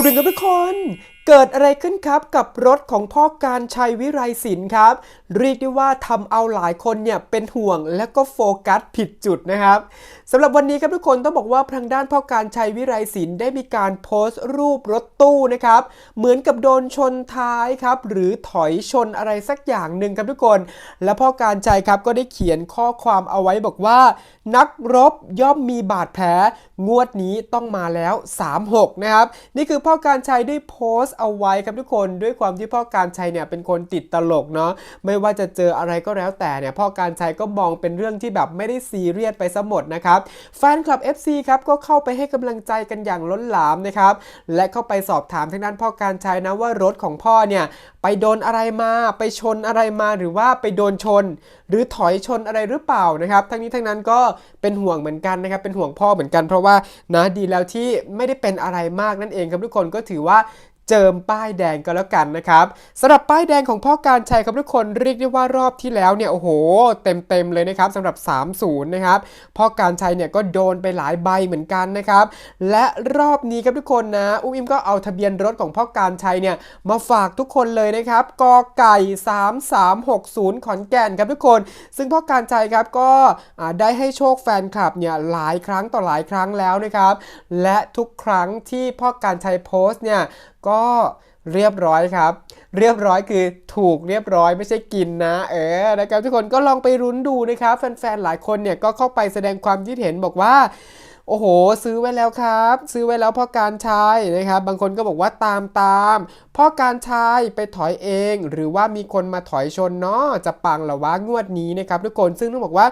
าวดึงกับทุกคนเกิดอะไรขึ้นครับกับรถของพ่อการชัยวิไรศิลป์ครับ เรียกได้ว่าทำเอาหลายคนเนี่ยเป็นห่วงและก็โฟกัสผิดจุดนะครับสำหรับวันนี้ครับทุกคนต้องบอกว่าทางด้านพ่อการชัยวิไรศิลป์ได้มีการโพสต์รูปรถตู้นะครับเหมือนกับโดนชนท้ายครับหรือถอยชนอะไรสักอย่างหนึ่งครับทุกคน และพ่อการชัยครับก็ได้เขียนข้อความเอาไว้บอกว่า นักรบย่อมมีบาดแผลงวดนี้ต้องมาแล้ว 36นะครับนี่คือพ่อการชัยได้โพสต์เอาไว้ครับทุกคนด้วยความที่พ่อการชัยเนี่ยเป็นคนติดตลกเนาะไม่ว่าจะเจออะไรก็แล้วแต่เนี่ยพ่อการชัยก็มองเป็นเรื่องที่แบบไม่ได้ซีเรียสไปซะหมดนะครับแฟนคลับ FC ครับก็เข้าไปให้กำลังใจกันอย่างล้นหลามนะครับและเข้าไปสอบถามทางด้านพ่อการชัยนะว่ารถของพ่อเนี่ยไปโดนอะไรมาไปชนอะไรมาหรือว่าไปโดนชน หรือถอยชนอะไรหรือเปล่านะครับ ทั้งนี้ทั้งนั้นก็เป็นห่วงเหมือนกันนะครับเป็นห่วงพ่อเหมือนกันเพราะว่านะดีแล้วที่ไม่ได้เป็นอะไรมากนั่นเองครับทุกคนก็ถือว่า เจิมป้ายแดงก็แล้วกันนะครับสำหรับป้ายแดงของพ่อการชัยครับทุกคนเรียกได้ว่ารอบที่แล้วเนี่ยโอ้โห เต็มๆเลยนะครับสำหรับ 30 นะครับพ่อการชัยเนี่ยก็โดนไปหลายใบเหมือนกันนะครับและรอบนี้ครับทุกคนนะอุ้มอิมก็เอาทะเบียนรถของพ่อการชัยเนี่ยมาฝากทุกคนเลยนะครับกอไก่ 3360 ขอนแก่นครับทุกคน ซึ่งพ่อการชัยครับก็ได้ให้โชคแฟนคลับเนี่ยหลายครั้งต่อหลายครั้งแล้วนะครับและทุกครั้งที่พ่อการชัยโพสต์เนี่ย ก็เรียบร้อยครับ เรียบร้อยคือถูกเรียบร้อยไม่ใช่กินนะเออนะครับทุกคนก็ลองไปรุ้นดูนะครับ แฟนๆหลายคนเนี่ยก็เข้าไปแสดงความคิดเห็นบอกว่าโอ้โห ซื้อไว้แล้วครับ ซื้อไว้แล้วพ่อการชายนะครับ บางคนก็บอกว่าตามตามพ่อการชายไปถอยเอง หรือว่ามีคนมาถอยชนเนาะจะปังหรอวะงวดนี้นะครับทุกคนซึ่งต้องบอกว่า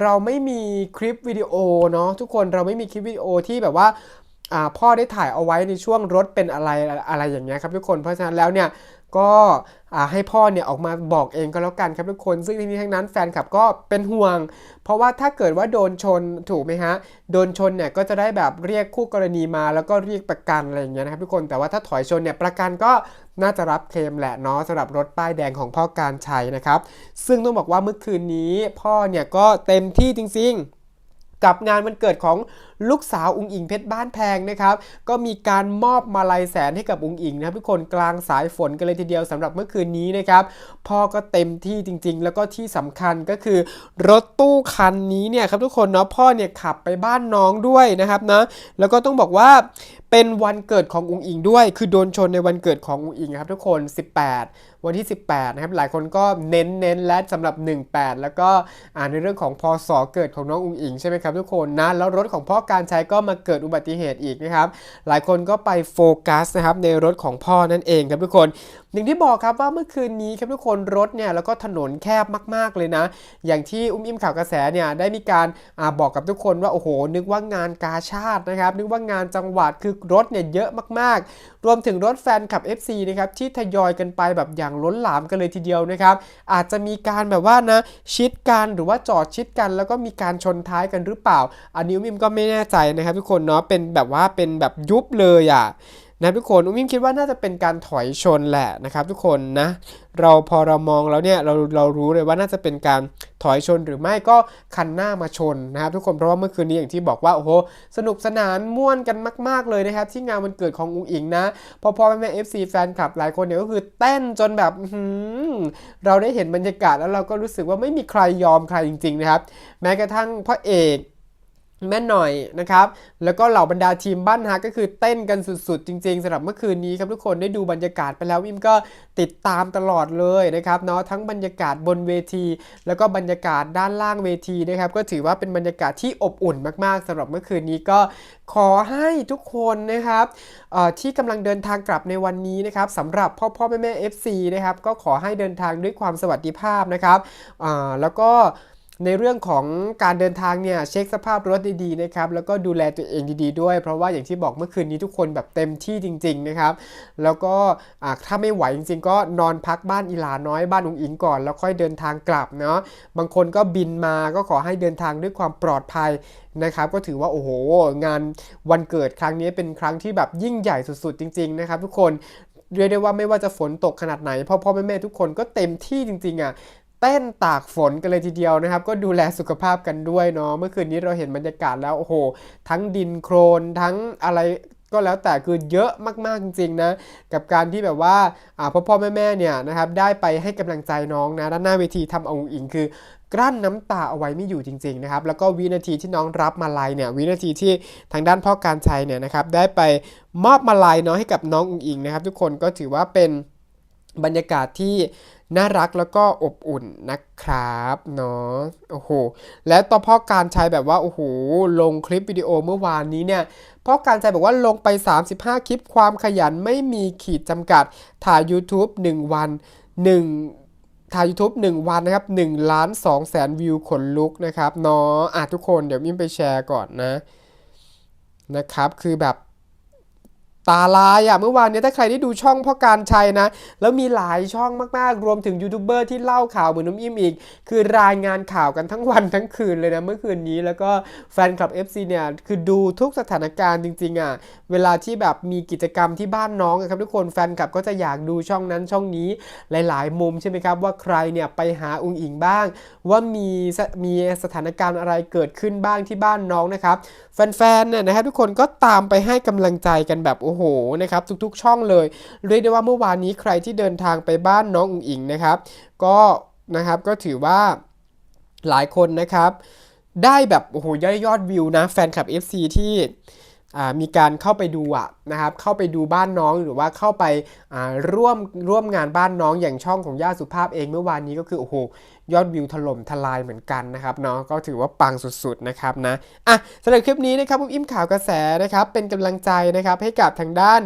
เราไม่มีคลิปวิดีโอเนาะทุกคนเราไม่มีคลิปวิดีโอที่แบบว่า พ่อได้ถ่ายเอาไว้ในช่วงรถเป็นอะไรอะไรอย่างเงี้ยครับทุกคนเพราะฉะนั้นแล้วเนี่ยก็ให้พ่อเนี่ยออกมาบอกเองก็แล้วกันครับทุกคน ซึ่งทั้งนี้ทั้งนั้นแฟนคลับก็เป็นห่วง เพราะว่าถ้าเกิดว่าโดนชนถูกไหมฮะ โดนชนเนี่ยก็จะได้แบบเรียกคู่กรณีมาแล้วก็เรียกประกันอะไรอย่างเงี้ยนะครับทุกคน แต่ว่าถ้าถอยชนเนี่ยประกันก็น่าจะรับเคลมแหละเนาะสำหรับรถป้ายแดงของพ่อการชัยนะครับ ซึ่งต้องบอกว่าเมื่อคืนนี้พ่อเนี่ยก็เต็มที่จริง ๆ กับงานวันเกิดของ ลูกสาวอุงอิงเพชรบ้านแพงนะครับ ก็มีการมอบมาลัยแสนให้กับอุงอิงนะครับทุกคนกลางสายฝนกันเลยทีเดียวสำหรับเมื่อคืนนี้นะครับพ่อก็เต็มที่จริง ๆ แล้วก็ที่สำคัญก็คือ รถตู้คันนี้เนี่ยครับทุกคนเนาะพ่อเนี่ยขับไปบ้านน้องด้วยนะครับนะแล้วก็ต้องบอกว่าเป็นวันเกิดของอุงอิงด้วย คือโดนชนในวันเกิดของอุงอิงครับทุกคน 18 วันที่ 18 นะครับ หลายคนก็เน้นเน้นและสำหรับ 18 แล้วก็อ่านในเรื่องของพศเกิดของน้องอุงอิงใช่ไหมครับทุกคนนะแล้วรถของพ่อกการใช้ก็มาเกิดอุบัติเหตุอีกนะครับ หลายคนก็ไปโฟกัสนะครับในรถของพ่อนั่นเองครับทุกคนอย่างที่บอกครับว่าเมื่อคืนนี้ครับทุกคนรถเนี่ยแล้วก็ถนนแคบมากๆเลยนะ อย่างที่อุ้มอิ่มข่าวกระแสเนี่ยได้มีการอาบอกกับทุกคนว่าโอ้โห นึกว่างานกาชาตินะครับ นึกว่างานจังหวัดคือรถเนี่ยเยอะมากๆ รวมถึงรถแฟนคลับ FC นะครับที่ทยอยกันไปแบบอย่างล้นหลามกันเลยทีเดียวนะครับ อาจจะมีการแบบว่านะชิดกันหรือว่าจอดชิดกัน แล้วก็มีการชนท้ายกันหรือเปล่า อันนี้อุ้มอิ่มก็ไม่แน่ใจนะครับทุกคนเนาะเป็นแบบว่าเป็นแบบยุบเลยอะนะทุกคนอุ้มอิมคิดว่าน่าจะเป็นการถอยชนแหละนะครับทุกคนนะเราพอเรามองแล้วเนี่ยเราเรารู้เลยว่าน่าจะเป็นการถอยชนหรือไม่ก็คันหน้ามาชนนะครับทุกคนเพราะว่าเมื่อคืนนี้อย่างที่บอกว่าโอ้โหสนุกสนานม่วนกันมาก ๆเลยนะครับที่งานวันเกิดของอุงอิงนะพอพอแม่เอฟซีแฟนคลับหลายคนเนี่ยก็คือเต้นจนแบบเราได้เห็นบรรยากาศแล้วเราก็รู้สึกว่าไม่มีใครยอมใครจริง ๆ นะครับ แม้กระทั่งพ่อเอก แม่หน่อยนะครับ แล้วก็เหล่าบรรดาทีมบ้านฮักก็คือเต้นกันสุดๆ จริงๆสำหรับเมื่อคืนนี้ครับทุกคนได้ดูบรรยากาศไปแล้ววิมก็ติดตามตลอดเลยนะครับเนาะทั้งบรรยากาศบนเวที แล้วก็บรรยากาศด้านล่างเวทีนะครับก็ถือว่าเป็นบรรยากาศที่อบอุ่นมากๆสำหรับเมื่อคืนนี้ก็ขอให้ทุกคนนะครับที่กำลังเดินทางกลับในวันนี้นะครับสำหรับพ่อพ่อแม่แม่ FC นะครับก็ขอให้เดินทางด้วยความสวัสดิภาพนะครับแล้วก็ ในเรื่องของการเดินทางเนี่ยเช็คสภาพรถดีๆนะครับแล้วก็ดูแลตัวเองดีๆด้วย เพราะว่าอย่างที่บอกเมื่อคืนนี้ทุกคนแบบเต็มที่จริงๆนะครับแล้วก็ถ้าไม่ไหวจริงๆ ก็นอนพักบ้านอีหลาน้อยบ้านอุงอิงก่อน แล้วค่อยเดินทางกลับเนาะบางคนก็บินมาก็ขอให้เดินทางด้วยความปลอดภัยนะครับก็ถือว่าโอ้โห งานวันเกิดครั้งนี้เป็นครั้งที่แบบยิ่งใหญ่สุดๆ จริง ๆ นะครับ ทุกคนเรียกได้ว่าไม่ว่าจะฝนตกขนาดไหนพ่อพ่อแม่แม่ทุกคนก็เต็มที่จริงๆอะ เต้นตากฝนกันเลยทีเดียวนะครับ ก็ดูแลสุขภาพกันด้วยเนาะเมื่อคืนนี้เราเห็นบรรยากาศแล้วโอ้โห ทั้งดินโครนทั้งอะไรก็แล้วแต่คือเยอะมาก ๆ จริง ๆ นะ กับการที่แบบว่าพ่อพ่อแม่แม่ๆเนี่ยนะครับได้ไปให้กำลังใจน้องนะด้านหน้าเวทีทำเอาอิงคือกลั้นน้ำตาเอาไว้ไม่อยู่จริง ๆ นะครับ แล้วก็วินาทีที่น้องรับมาลัยเนี่ยวินาทีที่ทางด้านพ่อการชัยเนี่ยนะครับได้ไปมอบมาลัยเนาะให้กับน้องอุงอิงนะครับ ทุกคนก็ถือว่าเป็น บรรยากาศที่น่ารักแล้วก็อบอุ่นนะครับเนาะโอ้โหและต่อพ่อการชัยแบบว่าโอ้โหลงคลิปวิดีโอเมื่อวานนี้เนี่ยพ่อการชัยบอกว่าลงไป 35 คลิปความขยันไม่มีขีดจำกัดถ่าย YouTube 1 วัน1ถ่าย YouTube 1 วันนะครับ1ล้าน2แสนวิวขนลุกนะครับเนาะอะทุกคนเดี๋ยวมิมไปแชร์ก่อนนะ นะครับ คือแบบ ตาลายอะเมื่อวานเนี้ถ้าใครได้ดูช่องพ่อการชัยนะ แล้วมีหลายช่องมากๆ รวมถึงยูทูบเบอร์ที่เล่าข่าวเหมือนน้องอิมอีก คือรายงานข่าวกันทั้งวันทั้งคืนเลยนะ เมื่อคืนนี้แล้วก็แฟนคลับ FC เนี่ยคือดูทุกสถานการณ์จริง ๆอะเวลาที่แบบมีกิจกรรมที่บ้านน้องอะครับทุกคนแฟนคลับก็จะอยากดูช่องนั้นช่องนี้หลายๆ มุมใช่ไหมครับว่าใครเนี่ยไปหาอุงอิงบ้าง ว่ามีมีสถานการณ์อะไรเกิดขึ้นบ้างที่บ้านน้องนะครับแฟนๆเนี่ยนะครับทุกคนก็ตามไปให้กำลังใจกันแบบโอ้โหนะครับทุกๆช่องเลย เรียกได้ว่าเมื่อวานนี้ใครที่เดินทางไปบ้านน้องอุ๋งอิงนะครับ ก็นะครับก็ถือว่าหลายคนนะครับ ได้แบบโอ้โหยอดยอดวิวนะแฟนคลับ FC ที่อ่ มีการเข้าไปดูอะนะครับเข้าไปดูบ้านน้องหรือว่าเข้าไปาร่วมร่วมงานบ้านน้องอย่างช่องของย่าสุภาพเองเมื่อวานนี้ก็คือโอ้โหยอดวิวถล่มทลายเหมือนกันนะครับเนาะก็ถือว่าปังสุดๆนะครับนะอะสำหรับคลิปนี้นะครับผมอิ่มข่าวกระแสนะครับเป็นกำลังใจนะครับให้กับทางด้าน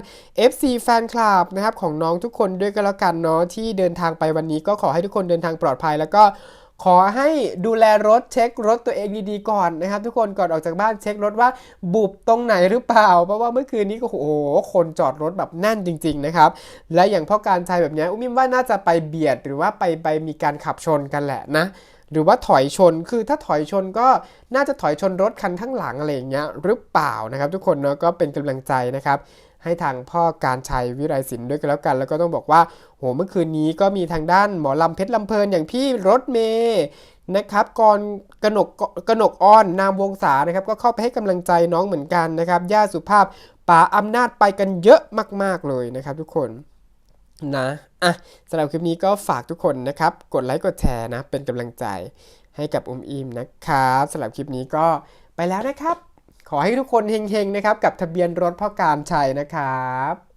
FC แฟนคลับนะครับของน้องทุกคนด้วยก็แล้วกันเนาะที่เดินทางไปวันนี้ก็ขอให้ทุกคนเดินทางปลอดภัยแล้วก็ ขอให้ดูแลรถเช็ครถตัวเองดีๆก่อนนะครับ ทุกคนก่อนออกจากบ้านเช็ครถว่าบุบตรงไหนหรือเปล่า เพราะว่าเมื่อคืนนี้ก็โอ้โหคนจอดรถแบบแน่นจริง ๆ นะครับ และอย่างพ่อการชัยแบบนี้อุ้มิมว่าน่าจะไปเบียดหรือว่าไปไปมีการขับชนกันแหละนะหรือว่าถอยชน คือถ้าถอยชนก็น่าจะถอยชนรถคันข้างหลังอะไรอย่างเงี้ยหรือเปล่านะครับ ทุกคนเนาะก็เป็นกำลังใจนะครับ ให้ทางพ่อการชัยวิไลศิลป์ด้วยกันแล้วกัน แล้วก็ต้องบอกว่าโหเมื่อคืนนี้ก็มีทางด้านหมอลำเพชรลำเพลินอย่างพี่รถเมย์นะครับกรกนกกนกอ้อนนามวงศานะครับ ก็เข้าไปให้กำลังใจน้องเหมือนกันนะครับย่าสุภาพป๋าอำนาจไปกันเยอะมาก ๆ เลยนะครับทุกคนนะอะสำหรับคลิปนี้ก็ฝากทุกคนนะครับ กดไลค์กดแชร์นะ เป็นกำลังใจให้กับอุมอิมนะครับสำหรับคลิปนี้ก็ไปแล้วนะครับ ขอให้ทุกคนเฮงๆนะครับกับทะเบียนรถพ่อการชัยนะครับ